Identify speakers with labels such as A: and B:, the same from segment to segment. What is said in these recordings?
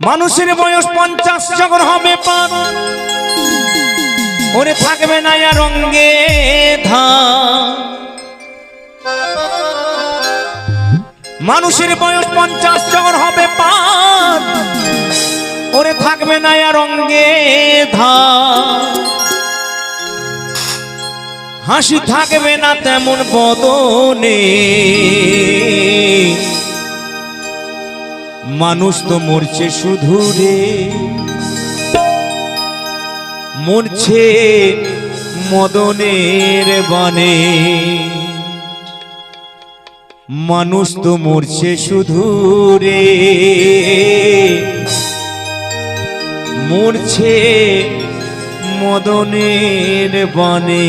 A: মানুষের বয়স পঞ্চাশ যখন হবে পার ওরে থাকবে না আর ধান। মানুষের বয়স পঞ্চাশ যখন হবে পার ওরে থাকবে না আর ধান। হাসি থাকবে না তেমন বদনে। মানুষ তো মরছে শুধু রে। মরছে মদনের বানে মানুষ তো মরছে শুধু রে। মরছে মদনের বানে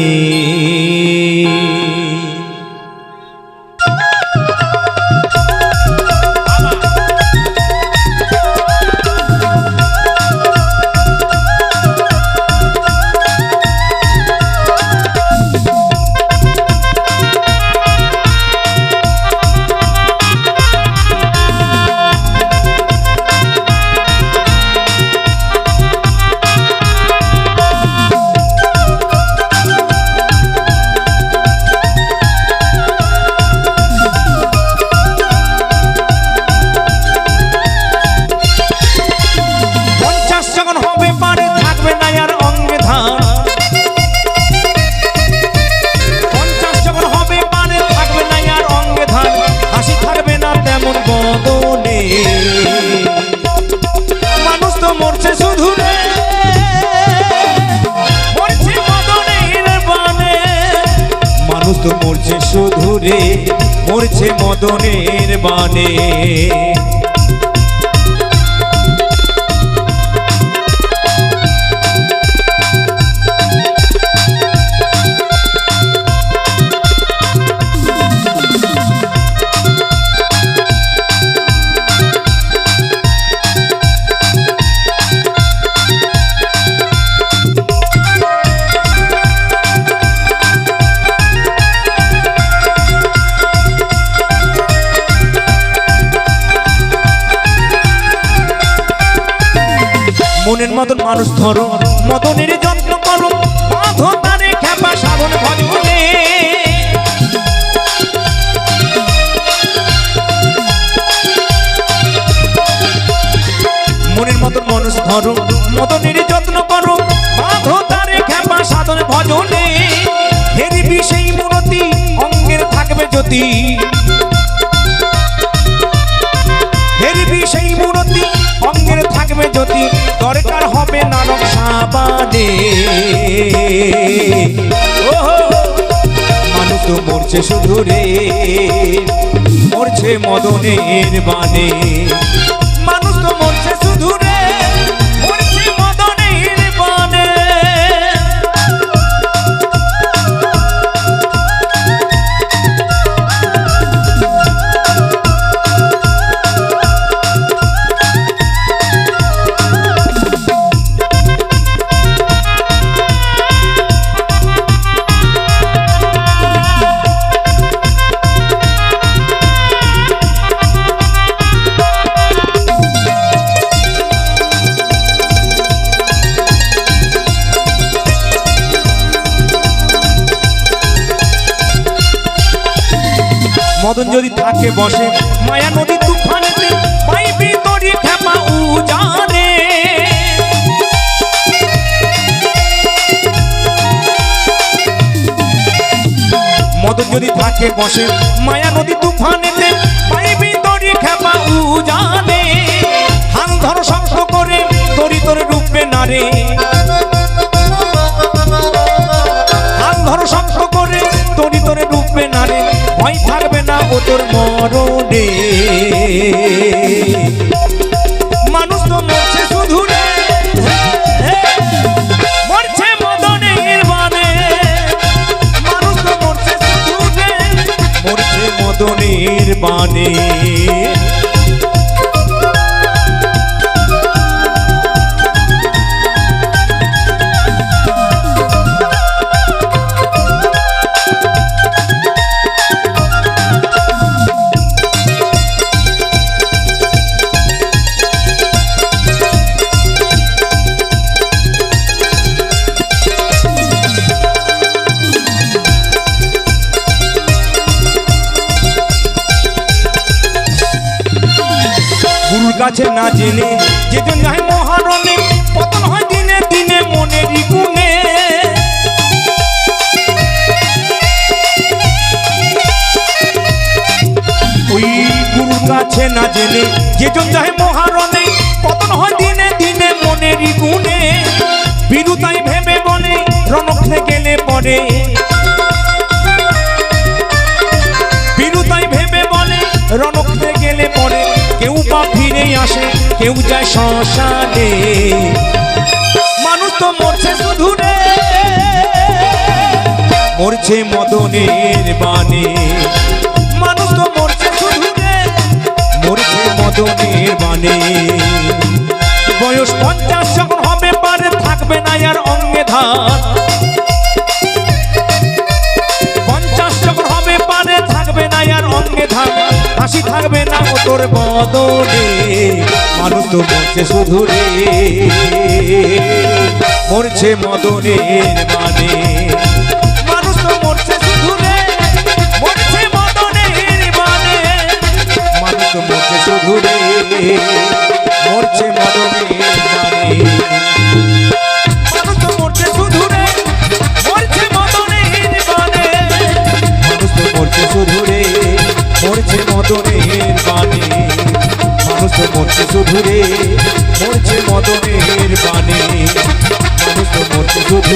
A: ধান পঞ্চাশ যখন হবে পারে থাকবে না আর অঙ্গে ধান। হাসি থাকবে না তেমন বদনে। মানুষ তো মরছে শুধু মানুষ তো মরছে শুধু রে। মরছে মদনের বানে। মানুষ ধরো, মদনের যত্ন করো, বাঁধো তারে খেপা সাধন ভজনে মনের মতন মানুষ ধরো, মদনের যত্ন করো, বাঁধো তারে খেপা সাধন ভজনে হেরিবি সেই মূরতি, অঙ্গের থাকবে যদি ও মানুষ তো মরছে শুধু রে। মরছে মদনের বানে মদন যদি থাকে বসে, মায়া নদী মদন যদি থাকে বসে, মায়া নদী তুফানেতে পাইবি তরি খেপা উজানে। হান ধর শক্ত করে তরি তোরে ডুববে না ও তোর মরণে। মানুষ তো মরছে শুধু মরছে মদনে, নির্বাণে। মানুষ তো মরছে শুধু মরছে মদনের কাছে না জেনে যেজন যায় মহারণে, পতন হয় দিনে দিনে মনেরই গুণে ওই গুরুর কাছে না জেনে যেজন যায় মহারণে, পতন হয় দিনে দিনে মনেরই গুণে বিরুতাই ভেবে বনে রণক্ষে গেলে পরে। বা ফিরে আসে, কেউ যায় শ্মশানে। মানুষ তো মরছে শুধু রে মরছে মদনের বানে মানুষ তো মরছে শুধু রে মরছে মদনের বানে বয়স পঞ্চাশ যখন হবে, পারে থাকবে না আর অঙ্গে ধান। থাকবে না ও তোর বদলে। মানুষ তো মরছে শুধু রে। মরছে মদনের মানে। মরছে শুধু রে মরছে মদনের বানে মানুষ মরছে শুধু